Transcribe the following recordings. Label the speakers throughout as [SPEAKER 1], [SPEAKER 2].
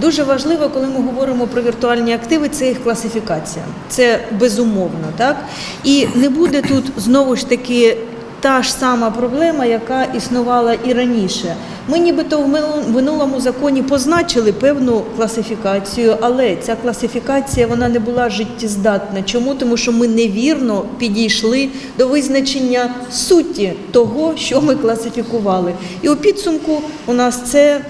[SPEAKER 1] Дуже важливо, коли ми говоримо про віртуальні активи, це їх класифікація. Це безумовно, так? І не буде тут знову ж таки та ж сама проблема, яка існувала і раніше. Ми нібито в минулому- законі позначили певну класифікацію, але ця класифікація вона не була життєздатна. Чому? Тому що ми невірно підійшли до визначення суті того, що ми класифікували. І у підсумку у нас це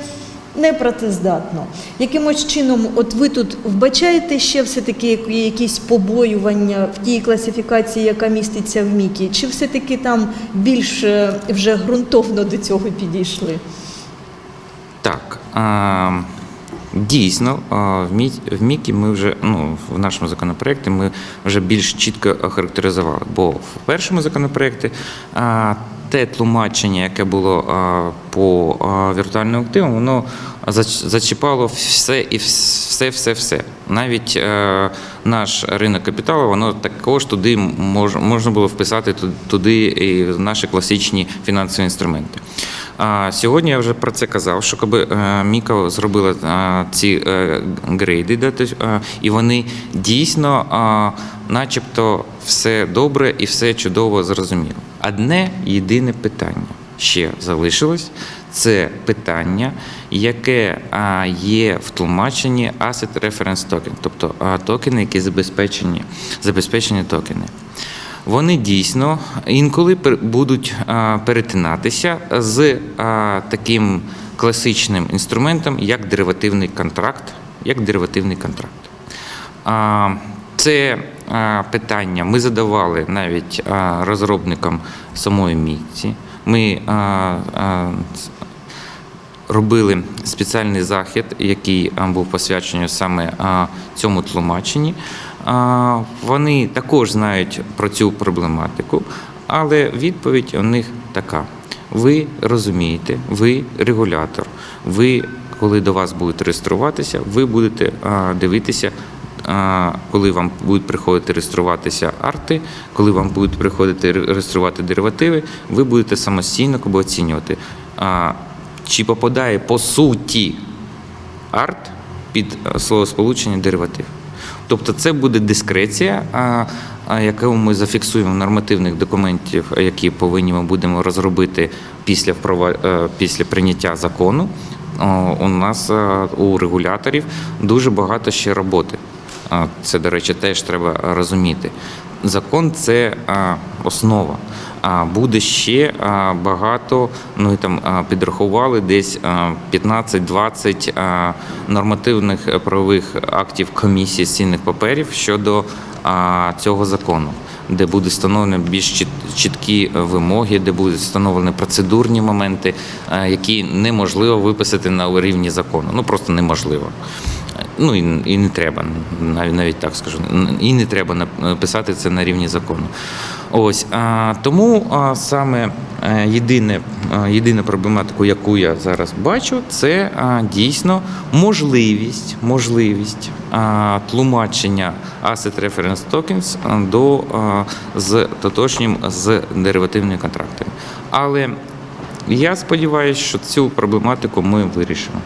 [SPEAKER 1] непрацездатно. Якимось чином, от ви тут вбачаєте ще все-таки якісь побоювання в тій класифікації, яка міститься в МІКі, чи все-таки там більш е, вже ґрунтовно до цього підійшли?
[SPEAKER 2] Так. А, дійсно, в, Мі, в МІКі ми вже ну, в нашому законопроекті ми вже більш чітко охарактеризували. Бо в першому законопроекті те тлумачення, яке було по а, віртуальним активам, воно зач- зачіпало все і все, все, все. Навіть е, наш ринок капіталу, воно також туди мож, можна було вписати ту- туди і наші класичні фінансові інструменти. А сьогодні я вже про це казав, що коли е, Міка зробила е, ці е, грейди, і вони дійсно, начебто, все добре і все чудово зрозуміло. Одне єдине питання ще залишилось. Це питання, яке є в тлумаченні Asset Reference Token, тобто токени, які забезпечені, забезпечені токени. Вони дійсно інколи будуть перетинатися з таким класичним інструментом, як деривативний контракт. Як деривативний контракт. Це питання ми задавали навіть розробникам самої місці. Ми робили спеціальний захід, який був посвячений саме цьому тлумаченні. Вони також знають про цю проблематику, але відповідь у них така: ви розумієте, ви регулятор, ви, коли до вас будуть реєструватися, ви будете дивитися. Коли вам будуть приходити реєструватися арти, коли вам будуть приходити реєструвати деривативи, ви будете самостійно оцінювати, чи попадає по суті арт під словосполучення дериватив. Тобто це буде дискреція, яку ми зафіксуємо в нормативних документів, які повинні ми будемо розробити після е, після прийняття закону. У нас е, у регуляторів дуже багато ще роботи. Це, до речі, теж треба розуміти. Закон це основа. А буде ще багато. Ну і там підрахували десь 15-20 нормативних е, правових актів комісії з цінних паперів щодо цього закону. Де буде встановлені більш чіткі вимоги, де будуть встановлені процедурні моменти, які неможливо виписати на рівні закону. Ну просто неможливо. Ну і, і не треба, навіть так скажу. І не треба написати це на рівні закону. Ось а, тому а, саме е, єдине, єдина проблематику, яку я зараз бачу, це а, дійсно можливість, можливість а, тлумачення Asset Reference Tokens до а, з тотожнім з деривативними контрактами. Але я сподіваюся, що цю проблематику ми вирішимо.